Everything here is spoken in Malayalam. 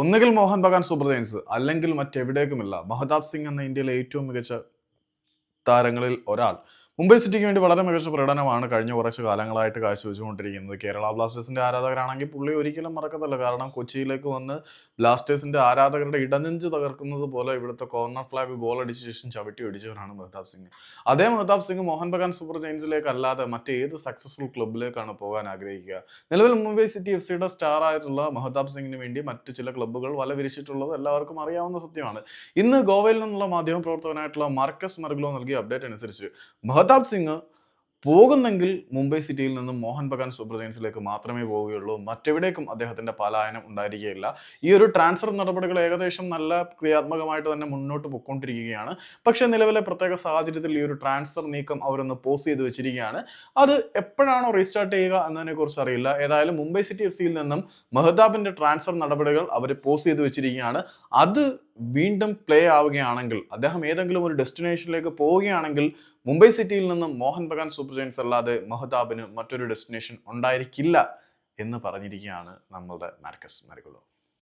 ഒന്നുകിൽ മോഹൻ ബഗാൻ സൂപ്പർ ജയൻസ് അല്ലെങ്കിൽ മറ്റെവിടേക്കുമില്ല. മഹതാബ് സിംഗ് എന്ന ഇന്ത്യയിലെ ഏറ്റവും മികച്ച താരങ്ങളിൽ ഒരാൾ. മുംബൈ സിറ്റിക്ക് വേണ്ടി വളരെ മികച്ച പ്രകടനമാണ് കഴിഞ്ഞ കുറച്ച് കാലങ്ങളായിട്ട് കാഴ്ചവെച്ചുകൊണ്ടിരിക്കുന്നത്. കേരള ബ്ലാസ്റ്റേഴ്സിന്റെ ആരാധകരാണെങ്കിൽ പുള്ളി ഒരിക്കലും മറക്കത്തില്ല. കാരണം കൊച്ചിയിലേക്ക് വന്ന് ബ്ലാസ്റ്റേഴ്സിന്റെ ആരാധകരുടെ ഇടനെഞ്ച് തകർക്കുന്നത് പോലെ ഇവിടുത്തെ കോർണർ ഫ്ലാഗ് ഗോൾ അടിച്ച ശേഷം ചവിട്ടി അടിച്ചവരാണ് മെഹ്താബ് സിംഗ്. അതേ മെഹ്താബ് സിംഗ് മോഹൻ ബഗാൻ സൂപ്പർ ജയിൻസിലേക്കല്ലാതെ മറ്റേത് സക്സസ്ഫുൾ ക്ലബിലേക്കാണ് പോകാൻ ആഗ്രഹിക്കുക. നിലവിൽ മുംബൈ സിറ്റി എഫ് സിയുടെ സ്റ്റാർ ആയിട്ടുള്ള മെഹ്താബ് സിംഗിന് വേണ്ടി മറ്റ് ചില ക്ലബ്ബുകൾ വല വിരിച്ചിട്ടുള്ളത് എല്ലാവർക്കും അറിയാവുന്ന സത്യമാണ്. ഇന്ന് ഗോവയിൽ നിന്നുള്ള മാധ്യമ പ്രവർത്തകനായിട്ടുള്ള മാർക്കസ് മർഗ്ലോ നൽകിയ അപ്ഡേറ്റ് അനുസരിച്ച് മെഹ്താബ് സിംഗ് പോകുന്നെങ്കിൽ മുംബൈ സിറ്റിയിൽ നിന്നും മോഹൻ ബഗാൻ സൂപ്പർ ജയൻസിലേക്ക് മാത്രമേ പോവുകയുള്ളൂ. മറ്റെവിടേക്കും അദ്ദേഹത്തിന്റെ പലായനം ഉണ്ടായിരിക്കുകയില്ല ഈ ഒരു ട്രാൻസ്ഫർ നടപടികൾ ഏകദേശം നല്ല ക്രിയാത്മകമായിട്ട് തന്നെ മുന്നോട്ട് പൊയ്ക്കൊണ്ടിരിക്കുകയാണ്. പക്ഷേ നിലവിലെ പ്രത്യേക സാഹചര്യത്തിൽ ഈ ഒരു ട്രാൻസ്ഫർ നീക്കം അവരൊന്ന് പോസ് ചെയ്ത് വെച്ചിരിക്കുകയാണ്. അത് എപ്പോഴാണോ റീസ്റ്റാർട്ട് ചെയ്യുക എന്നതിനെക്കുറിച്ച് അറിയില്ല. ഏതായാലും മുംബൈ സിറ്റി എഫ് സിയിൽ നിന്നും മെഹ്താബിന്റെ ട്രാൻസ്ഫർ നടപടികൾ അവർ പോസ് ചെയ്ത് വെച്ചിരിക്കുകയാണ്. അത് വീണ്ടും പ്ലേ ആവുകയാണെങ്കിൽ അദ്ദേഹം ഏതെങ്കിലും ഒരു ഡെസ്റ്റിനേഷനിലേക്ക് പോവുകയാണെങ്കിൽ മുംബൈ സിറ്റിയിൽ നിന്നും മോഹൻ ബഗാൻ സൂപ്പർ ജയൻസ് അല്ലാതെ മെഹ്താബിന് മറ്റൊരു ഡെസ്റ്റിനേഷൻ ഉണ്ടായിരിക്കില്ല എന്ന് പറഞ്ഞിരിക്കുകയാണ് നമ്മളുടെ മാർക്കസ് മരിക്കുള്ളൂ